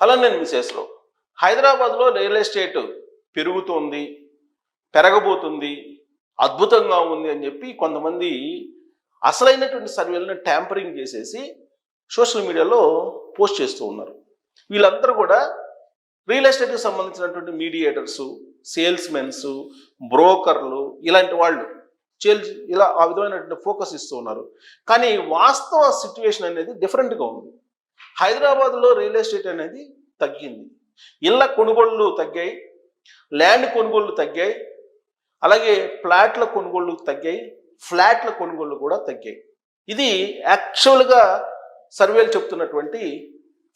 Hello నేను మిసేస్లో హైదరాబాద్లో real estate పెరుగుతోంది పెరగబోతుంది అద్భుతంగా ఉంది అని చెప్పి కొంతమంది అసలైనటువంటి సర్వేలను ట్యాంపరింగ్ చేసేసి సోషల్ మీడియాలో పోస్ట్ చేస్తూ ఉన్నారు. వీళ్ళందరూ కూడా రియల్ ఎస్టేట్కి సంబంధించినటువంటి మీడియేటర్స్ సేల్స్మెన్స్ బ్రోకర్లు ఇలాంటి వాళ్ళు చేల్ ఇలా ఆ విధమైనటువంటి ఫోకస్ ఇస్తూ ఉన్నారు. కానీ వాస్తవ సిచ్యువేషన్ అనేది డిఫరెంట్గా ఉంది. హైదరాబాద్లో రియల్ ఎస్టేట్ అనేది తగ్గింది. ఇళ్ళ కొనుగోళ్ళు తగ్గాయి ల్యాండ్ కొనుగోళ్ళు తగ్గాయి అలాగే ఫ్లాట్ల కొనుగోళ్ళు తగ్గాయి ఫ్లాట్ల కొనుగోళ్ళు కూడా తగ్గాయి. ఇది యాక్చువల్గా సర్వేలు చెప్తున్నటువంటి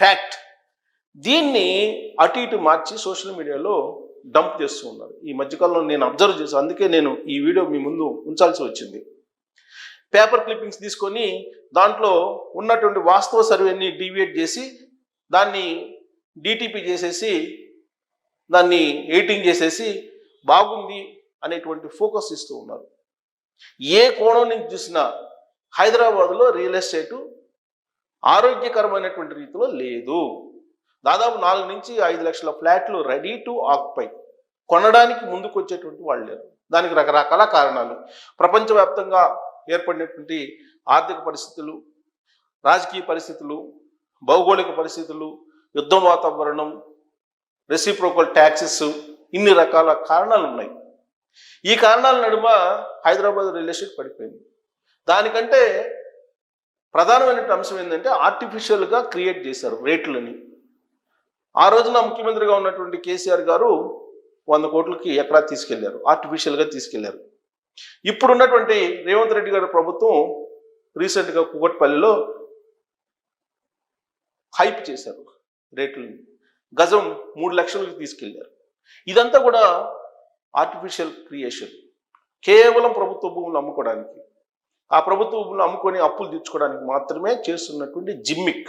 ఫ్యాక్ట్. దీన్ని అటు ఇటు మార్చి సోషల్ మీడియాలో డంప్ చేస్తూ ఉన్నారు. ఈ మధ్యకాలంలో నేను అబ్జర్వ్ చేశాను. అందుకే నేను ఈ వీడియో మీ ముందు ఉంచాల్సి వచ్చింది. పేపర్ క్లిప్పింగ్స్ తీసుకొని దాంట్లో ఉన్నటువంటి వాస్తవ సర్వేని డీవియేట్ చేసి దాన్ని డిటిపి చేసేసి దాన్ని ఎడిటింగ్ చేసేసి బాగుంది అనేటువంటి ఫోకస్ ఇస్తూ ఉన్నారు. ఏ కోణం నుంచి చూసినా హైదరాబాద్లో రియల్ ఎస్టేటు ఆరోగ్యకరమైనటువంటి రీతిలో లేదు. దాదాపు నాలుగు నుంచి ఐదు లక్షల ఫ్లాట్లు రెడీ టు ఆక్పై కొనడానికి ముందుకు వచ్చేటువంటి వాళ్ళు లేరు. దానికి రకరకాల కారణాలు. ప్రపంచవ్యాప్తంగా ఏర్పడినటువంటి ఆర్థిక పరిస్థితులు రాజకీయ పరిస్థితులు భౌగోళిక పరిస్థితులు యుద్ధ వాతావరణం రెసిప్రోకల్ ట్యాక్సెస్ ఇన్ని రకాల కారణాలు ఉన్నాయి. ఈ కారణాల నడుమ హైదరాబాద్ రియల్ ఎస్టేట్ పడిపోయింది. దానికంటే ప్రధానమైన అంశం ఏంటంటే ఆర్టిఫిషియల్గా క్రియేట్ చేశారు రేట్లని. ఆ రోజున ముఖ్యమంత్రిగా ఉన్నటువంటి కేసీఆర్ గారు వంద కోట్లకి ఎకరా తీసుకెళ్ళారు ఆర్టిఫిషియల్గా తీసుకెళ్ళారు. ఇప్పుడున్నటువంటి రేవంత్ రెడ్డి గారి ప్రభుత్వం రీసెంట్గా కుకట్పల్లిలో హైప్ చేశారు రేట్లని. గజం మూడు లక్షలకు తీసుకెళ్ళారు. ఇదంతా కూడా ఆర్టిఫిషియల్ క్రియేషన్. కేవలం ప్రభుత్వ భూములు అమ్ముకోవడానికి. ఆ ప్రభుత్వ భూములు అమ్ముకొని అప్పులు తీర్చుకోవడానికి మాత్రమే చేస్తున్నటువంటి జిమ్మిక్.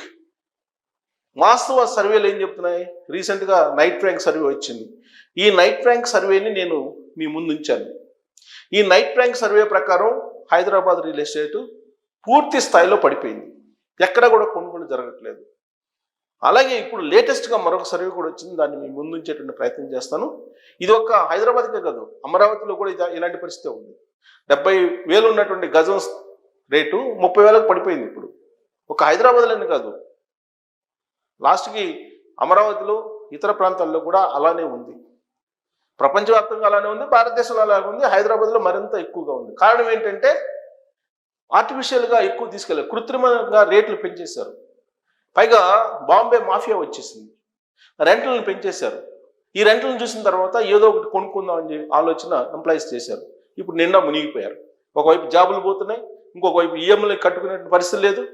వాస్తవ సర్వేలు ఏం చెప్తున్నాయి? రీసెంట్గా నైట్ ర్యాంక్ సర్వే వచ్చింది. ఈ నైట్ ర్యాంక్ సర్వేని నేను మీ ముందు ఉంచాను. ఈ నైట్ ర్యాంక్ సర్వే ప్రకారం హైదరాబాద్ రియల్ ఎస్టేట్ పూర్తి స్థాయిలో పడిపోయింది. ఎక్కడ కూడా కొనుగోలు జరగట్లేదు. అలాగే ఇప్పుడు లేటెస్ట్గా మరొక సర్వే కూడా వచ్చింది. దాన్ని మీ ముందుంచేటువంటి ప్రయత్నం చేస్తాను. ఇది ఒక హైదరాబాద్కే కాదు అమరావతిలో కూడా ఇది ఇలాంటి పరిస్థితి ఉంది. డెబ్బై వేలు ఉన్నటువంటి గజం రేటు ముప్పై వేలకు పడిపోయింది ఇప్పుడు. ఒక హైదరాబాద్లోనే కాదు. లాస్ట్కి అమరావతిలో ఇతర ప్రాంతాల్లో కూడా అలానే ఉంది. ప్రపంచవ్యాప్తంగా అలానే ఉంది భారతదేశంలో అలాగే ఉంది హైదరాబాద్లో మరింత ఎక్కువగా ఉంది. కారణం ఏంటంటే ఆర్టిఫిషియల్గా ఎక్కువ తీసుకెళ్ళారు. కృత్రిమంగా రేట్లు పెంచేశారు. పైగా బాంబే మాఫియా వచ్చేసింది. రెంట్లను పెంచేశారు. ఈ రెంట్లను చూసిన తర్వాత ఏదో ఒకటి కొనుక్కుందాం అని ఆలోచన ఎంప్లాయీస్ చేశారు. ఇప్పుడు నిండా మునిగిపోయారు. ఒకవైపు జాబులు పోతున్నాయి ఇంకొక వైపు ఈఎంఐలు కట్టుకునే పరిస్థితి లేదు.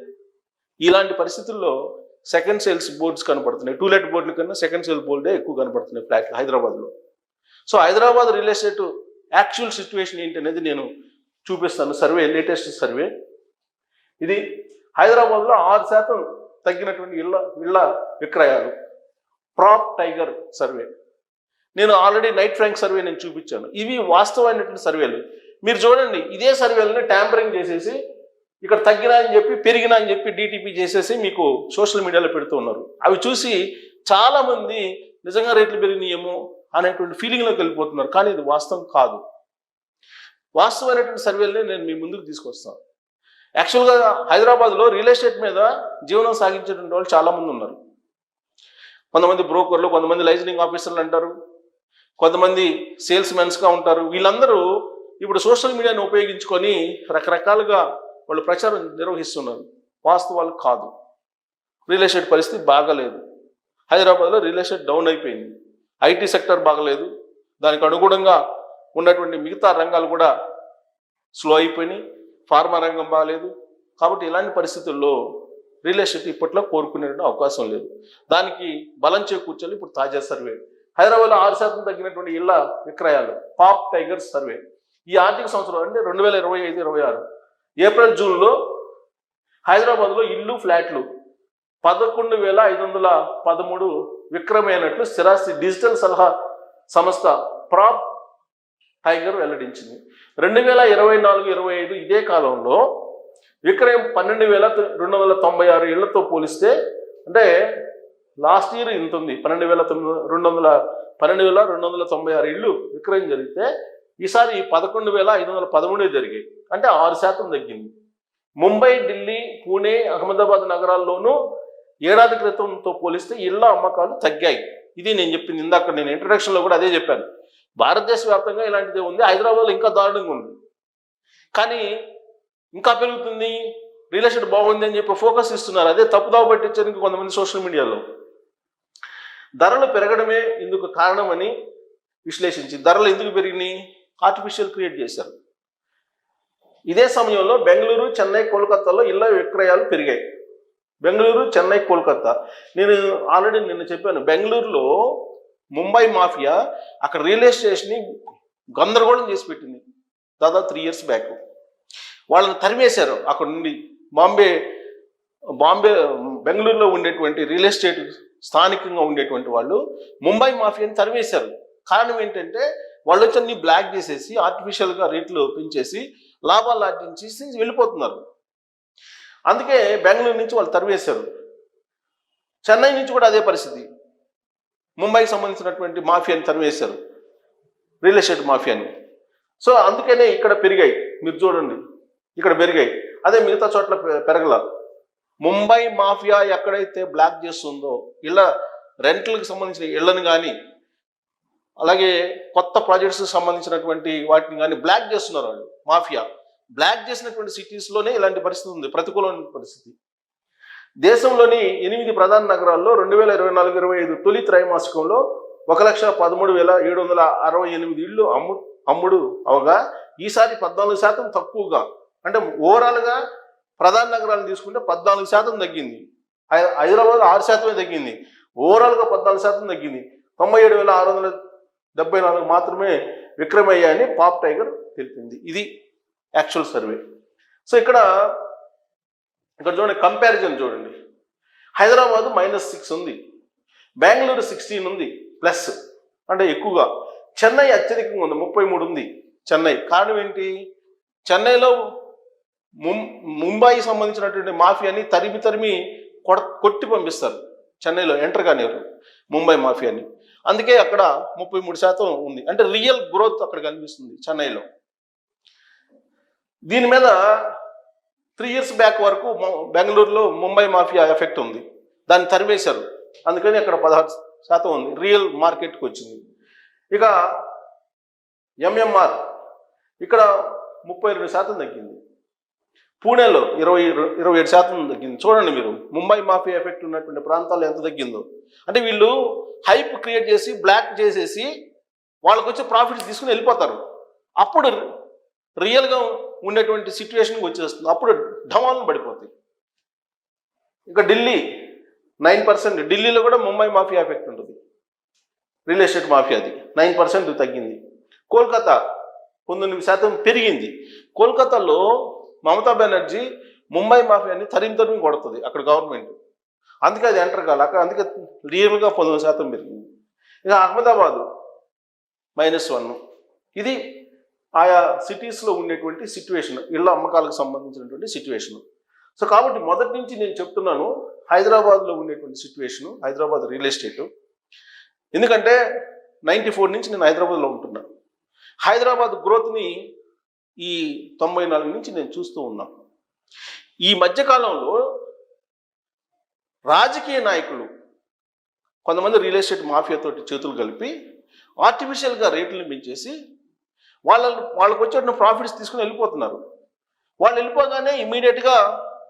ఇలాంటి పరిస్థితుల్లో సెకండ్ సేల్స్ బోర్డ్స్ కనపడుతున్నాయి. టూలెట్ బోర్డుల కన్నా సెకండ్ సేల్ బోర్డే ఎక్కువ కనపడుతున్నాయి ఫ్లాట్లు హైదరాబాద్లో. So Hyderabad real estate actual situation ఏంటి అనేది నేను చూపిస్తాను. Survey latest survey. ఇది హైదరాబాద్లో ఆరు శాతం తగ్గినటువంటి ఇళ్ళ ఇళ్ళ విక్రయాలు. PropTiger survey. నేను ఆల్రెడీ నైట్ ఫ్రాంక్ సర్వే నేను చూపించాను. ఇవి వాస్తవమైనటువంటి సర్వేలు. మీరు చూడండి ఇదే సర్వేలని ట్యాంపరింగ్ చేసేసి ఇక్కడ తగ్గినా అని చెప్పి పెరిగినా అని చెప్పి డిటిపి చేసేసి మీకు సోషల్ మీడియాలో పెడుతూ ఉన్నారు. అవి చూసి చాలామంది నిజంగా రేట్లు పెరిగినాయేమో అనేటువంటి ఫీలింగ్లోకి వెళ్ళిపోతున్నారు. కానీ ఇది వాస్తవం కాదు. వాస్తవమైనటువంటి సర్వేలనే నేను మీ ముందుకు తీసుకొస్తాను. యాక్చువల్గా హైదరాబాద్లో రియల్ ఎస్టేట్ మీద జీవనం సాగించేటువంటి వాళ్ళు చాలామంది ఉన్నారు. కొంతమంది బ్రోకర్లు కొంతమంది లైజనింగ్ ఆఫీసర్లు అంటారు. కొంతమంది సేల్స్ మెన్స్గా ఉంటారు. వీళ్ళందరూ ఇప్పుడు సోషల్ మీడియాను ఉపయోగించుకొని రకరకాలుగా వాళ్ళు ప్రచారం నిర్వహిస్తున్నారు. వాస్తవాలు కాదు. రియల్ ఎస్టేట్ పరిస్థితి బాగలేదు. హైదరాబాద్లో రియల్ ఎస్టేట్ డౌన్ అయిపోయింది. ఐటీ సెక్టర్ బాగలేదు. దానికి అనుగుణంగా ఉన్నటువంటి మిగతా రంగాలు కూడా స్లో అయిపోయినాయి. ఫార్మా రంగం బాగలేదు. కాబట్టి ఇలాంటి పరిస్థితుల్లో రియల్ ఎస్టేట్ ఇప్పట్లో కోరుకునే అవకాశం లేదు. దానికి బలం చేకూర్చాలి. ఇప్పుడు తాజా సర్వే. హైదరాబాద్లో ఆరు శాతం తగ్గినటువంటి ఇళ్ళ విక్రయాలు. పాప్ టైగర్స్ సర్వే. ఈ ఆర్థిక సంవత్సరం అంటే రెండు వేల ఇరవై ఐదు ఇరవై ఆరు. ఏప్రిల్ జూన్లో హైదరాబాద్లో ఇల్లు ఫ్లాట్లు పదకొండు వేల ఐదు వందల పదమూడు విక్రమైనట్లు స్థిరాస్తి డిజిటల్ సలహా సంస్థ ప్రాప్ టైగర్ వెల్లడించింది. రెండు వేల ఇరవై నాలుగు ఇరవై ఐదు ఇదే కాలంలో విక్రయం పన్నెండు వేల రెండు వందల తొంభై ఆరు ఏళ్ళతో పోలిస్తే అంటే లాస్ట్ ఇయర్ ఇంత ఉంది పన్నెండు వేల తొమ్మిది రెండు వందల పన్నెండు వేల రెండు వందల తొంభై ఆరు ఇళ్ళు విక్రయం జరిగితే ఈసారి పదకొండు వేల ఐదు వందల పదమూడే జరిగాయి. అంటే ఆరు శాతం తగ్గింది. ముంబై ఢిల్లీ పూణే అహ్మదాబాద్ నగరాల్లోనూ ఏడాది క్రితంతో పోలిస్తే ఇళ్ళ అమ్మకాలు తగ్గాయి. ఇది నేను చెప్పింది ఇందాక నేను ఇంట్రడక్షన్లో కూడా అదే చెప్పాను. భారతదేశ వ్యాప్తంగా ఇలాంటిదే ఉంది. హైదరాబాద్లో ఇంకా దారుణంగా ఉంది. కానీ ఇంకా పెరుగుతుంది. రియల్ ఎస్టేట్ బాగుంది అని చెప్పి ఫోకస్ ఇస్తున్నారు. అదే తప్పుదావ పట్టించడానికి కొంతమంది సోషల్ మీడియాలో. ధరలు పెరగడమే ఇందుకు కారణమని విశ్లేషించి ధరలు ఎందుకు పెరిగినాయి? ఆర్టిఫిషియల్ క్రియేట్ చేశారు. ఇదే సమయంలో బెంగళూరు చెన్నై కోల్కతాలో ఇళ్ళ విక్రయాలు పెరిగాయి. బెంగళూరు చెన్నై కోల్కతా. నేను ఆల్రెడీ నిన్న చెప్పాను బెంగళూరులో ముంబై మాఫియా అక్కడ రియల్ ఎస్టేట్ని గందరగోళం చేసి పెట్టింది. దాదాపు త్రీ ఇయర్స్ బ్యాక్ వాళ్ళని తరిమేశారు. అక్కడ నుండి బాంబే బాంబే బెంగళూరులో ఉండేటువంటి రియల్ ఎస్టేట్ స్థానికంగా ఉండేటువంటి వాళ్ళు ముంబై మాఫియాని తరిమేశారు. కారణం ఏంటంటే వాళ్ళు వచ్చి అన్ని బ్లాక్ చేసేసి ఆర్టిఫిషియల్గా రేట్లు పెంచేసి లాభాలు ఆర్జించేసి వెళ్ళిపోతున్నారు. అందుకే బెంగళూరు నుంచి వాళ్ళు తరివేశారు. చెన్నై నుంచి కూడా అదే పరిస్థితి. ముంబైకి సంబంధించినటువంటి మాఫియాని తరివేశారు. రియల్ ఎస్టేట్ మాఫియాని. సో అందుకనే ఇక్కడ పెరిగాయి. మీరు చూడండి. ఇక్కడ పెరిగాయి. అదే మిగతా చోట్ల పె- పెరగల. ముంబై మాఫియా ఎక్కడైతే బ్లాక్ చేస్తుందో ఇళ్ళ రెంట్లకు సంబంధించిన ఇళ్ళను కానీ అలాగే కొత్త ప్రాజెక్ట్స్కి సంబంధించినటువంటి వాటిని కానీ బ్లాక్ చేస్తున్నారు వాళ్ళు. మాఫియా. బ్లాక్ చేసినటువంటి సిటీస్లోనే ఇలాంటి పరిస్థితి ఉంది ప్రతికూలమైన పరిస్థితి. దేశంలోని ఎనిమిది ప్రధాన నగరాల్లో రెండు వేల ఇరవై నాలుగు ఇరవై ఐదు తొలి త్రైమాసికంలో ఒక లక్ష పదమూడు వేల ఏడు వందల అరవై ఎనిమిది ఇళ్ళు అమ్ము అమ్ముడు అవగా ఈసారి పద్నాలుగు శాతం తక్కువగా. అంటే ఓవరాల్గా ప్రధాన నగరాలను తీసుకుంటే పద్నాలుగు శాతం తగ్గింది. హైదరాబాద్ ఆరు శాతమే తగ్గింది. ఓవరాల్గా పద్నాలుగు శాతం తగ్గింది. తొంభై ఏడు వేల ఆరు వందల డెబ్బై నాలుగు మాత్రమే విక్రమయ్యాయని పాప్ టైగర్ తెలిపింది. ఇది యాక్చువల్ సర్వే సో ఇక్కడ ఇక్కడ చూడండి కంపారిజన్ చూడండి. హైదరాబాద్ మైనస్ సిక్స్ ఉంది. బెంగళూరు సిక్స్టీన్ ఉంది ప్లస్ అంటే ఎక్కువగా. చెన్నై అత్యధికంగా ఉంది ముప్పై మూడు ఉంది చెన్నై. కారణం ఏంటి? చెన్నైలో ముం ముంబైకి సంబంధించినటువంటి మాఫియాని తరిమి తరిమి కొడ కొట్టి పంపిస్తారు. చెన్నైలో ఎంటర్ కానివ్వరు ముంబై మాఫియాని. అందుకే అక్కడ ముప్పై మూడు శాతం ఉంది. అంటే రియల్ గ్రోత్ అక్కడ కనిపిస్తుంది చెన్నైలో. దీని మీద త్రీ ఇయర్స్ బ్యాక్ వరకు బెంగళూరులో ముంబై మాఫియా ఎఫెక్ట్ ఉంది. దాన్ని తరిమేశారు. అందుకని అక్కడ పదహారు శాతం ఉంది. రియల్ మార్కెట్కి వచ్చింది. ఇక ఎంఎంఆర్ ఇక్కడ ముప్పై రెండు శాతం తగ్గింది. పూణేలో ఇరవై ఇరవై ఏడు శాతం తగ్గింది. చూడండి మీరు ముంబై మాఫియా ఎఫెక్ట్ ఉన్నటువంటి ప్రాంతాల్లో ఎంత తగ్గిందో. అంటే వీళ్ళు హైప్ క్రియేట్ చేసి బ్లాక్ చేసేసి వాళ్ళకి వచ్చే ప్రాఫిట్స్ తీసుకుని వెళ్ళిపోతారు. అప్పుడు రియల్గా ఉండేటువంటి సిచ్యువేషన్కి వచ్చేస్తుంది. అప్పుడు ఢమాలను పడిపోతాయి. ఇంకా ఢిల్లీ నైన్ పర్సెంట్. ఢిల్లీలో కూడా ముంబై మాఫియా ఎఫెక్ట్ ఉంటుంది. రియల్ ఎస్టేట్ మాఫియాది. నైన్ పర్సెంట్ తగ్గింది. కోల్కతా పంతొమ్మిది శాతం పెరిగింది. కోల్కతాలో మమతా బెనర్జీ ముంబై మాఫియాని తరిమి తరిమి కొడుతుంది అక్కడ గవర్నమెంట్. అందుకే అది ఎంటర్ కాదు అక్కడ అందుకే రియల్గా పంతొమ్మిది శాతం పెరిగింది. ఇక అహ్మదాబాదు మైనస్ వన్ ఇది ఆయా సిటీస్లో ఉండేటువంటి సిచ్యువేషన్ ఇళ్ళ అమ్మకాలకు సంబంధించినటువంటి సిచ్యువేషన్ సో కాబట్టి మొదటి నుంచి నేను చెప్తున్నాను హైదరాబాద్లో ఉండేటువంటి సిచ్యువేషను హైదరాబాద్ రియల్ ఎస్టేట్ ఎందుకంటే నైంటీ ఫోర్ నుంచి నేను హైదరాబాద్లో ఉంటున్నాను హైదరాబాద్ గ్రోత్ని ఈ తొంభై నాలుగు నుంచి నేను చూస్తూ ఉన్నాను ఈ మధ్యకాలంలో రాజకీయ నాయకులు కొంతమంది రియల్ ఎస్టేట్ మాఫియాతోటి చేతులు కలిపి ఆర్టిఫిషియల్గా రేట్లు పెంచేసి వాళ్ళ వాళ్ళకి వచ్చేటువంటి ప్రాఫిట్స్ తీసుకుని వెళ్ళిపోతున్నారు. వాళ్ళు వెళ్ళిపోగానే ఇమీడియట్గా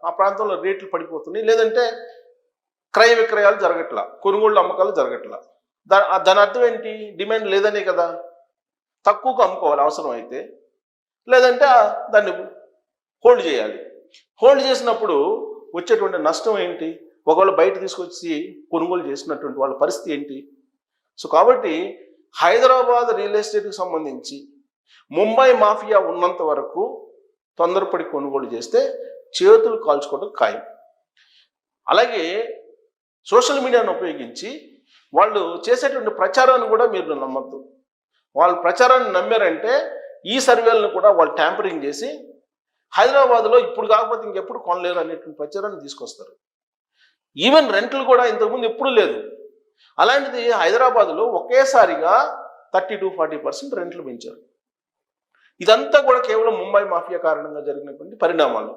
ఆ ప్రాంతంలో రేట్లు పడిపోతున్నాయి. లేదంటే క్రయ విక్రయాలు జరగట్లా. కొనుగోళ్ళు అమ్మకాలు జరగట్లా. దా దాని అర్థం ఏంటి? డిమాండ్ లేదనే కదా. తక్కువకు అమ్ముకోవాలి అవసరం అయితే లేదంటే దాన్ని హోల్డ్ చేయాలి. హోల్డ్ చేసినప్పుడు వచ్చేటువంటి నష్టం ఏంటి? ఒకవేళ బయట తీసుకొచ్చి కొనుగోలు చేసినటువంటి వాళ్ళ పరిస్థితి ఏంటి? సో కాబట్టి హైదరాబాద్ రియల్ ఎస్టేట్కి సంబంధించి ముంబై మాఫియా ఉన్నంత వరకు తొందరపడి కొనుగోలు చేస్తే చేతులు కాల్చుకోవడం ఖాయం. అలాగే సోషల్ మీడియాను ఉపయోగించి వాళ్ళు చేసేటువంటి ప్రచారాన్ని కూడా మీరు నమ్మద్దు. వాళ్ళు ప్రచారాన్ని నమ్మారంటే ఈ సర్వేలను కూడా వాళ్ళు ట్యాంపరింగ్ చేసి హైదరాబాద్లో ఇప్పుడు కాకపోతే ఇంకెప్పుడు కొనలేరు అనేటువంటి ప్రచారాన్ని తీసుకొస్తారు. ఈవెన్ రెంట్లు కూడా ఇంతకుముందు ఎప్పుడూ లేదు. అలాంటిది హైదరాబాద్లో ఒకేసారిగా థర్టీ టు ఫార్టీ పర్సెంట్ రెంట్లు పెంచారు. ఇదంతా కూడా కేవలం ముంబై మాఫియా కారణంగా జరిగినటువంటి పరిణామాలు.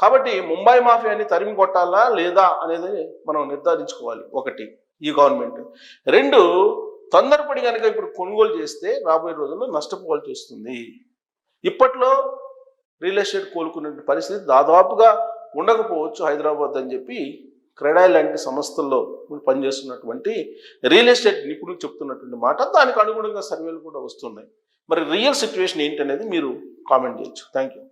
కాబట్టి ముంబై మాఫియాని తరిమి కొట్టాలా లేదా అనేది మనం నిర్ధారించుకోవాలి ఒకటి ఈ గవర్నమెంట్. రెండు తొందరపడి కనుక ఇప్పుడు కొనుగోలు చేస్తే రాబోయే రోజుల్లో నష్టపోవాల్సి వస్తుంది. ఇప్పట్లో రియల్ ఎస్టేట్ కోలుకునే పరిస్థితి దాదాపుగా ఉండకపోవచ్చు హైదరాబాద్ అని చెప్పి క్రెడాయి లాంటి సంస్థల్లో పనిచేస్తున్నటువంటి రియల్ ఎస్టేట్ నిపుణులు చెప్తున్నటువంటి మాట. దానికి అనుగుణంగా సర్వేలు కూడా వస్తున్నాయి. మరి రియల్ సిచ్యువేషన్ ఏంటనేది మీరు కామెంట్ చేయొచ్చు. Thank you